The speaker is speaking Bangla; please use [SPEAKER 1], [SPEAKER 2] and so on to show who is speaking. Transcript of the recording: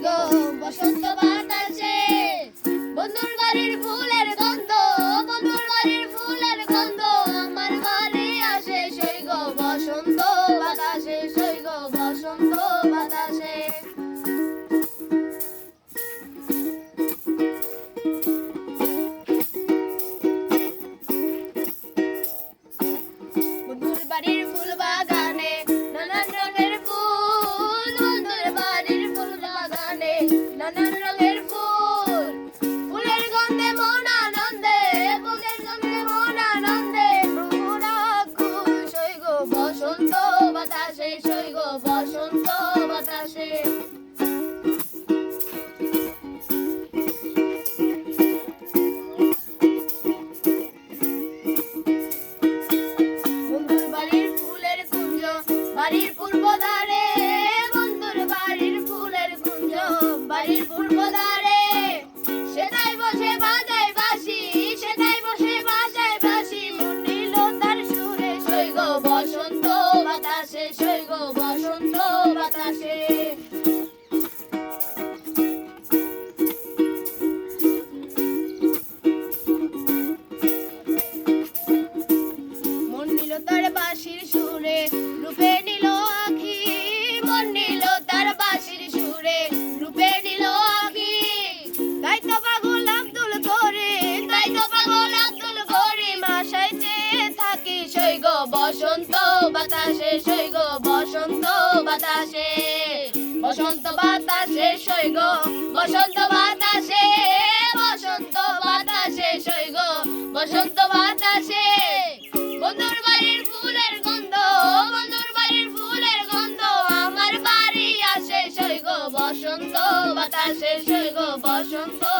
[SPEAKER 1] বসন্ত বাতাসে বন্ধুর বাড়ির ফুলের গন্ধ, বন্ধুর বাড়ির ফুলের গন্ধ, আমার বাড়ি আসে সৈগ বসন্ত বাতাসে সৈগ বসন্ত বাতাসে। বসন্ত বাতাসে সৈগ বসন্ত বাতাসে। বসন্ত বাতাসে সৈগ বসন্ত বাতাসে বসন্ত বাতাসে সৈগ বসন্ত বাতাসে। বন্ধুর বাড়ির ফুলের গন্ধ, বন্ধুর বাড়ির ফুলের গন্ধ, আমার বাড়ি আসে সৈগ বসন্ত বাতাসে সৈগ বসন্ত বাতাসে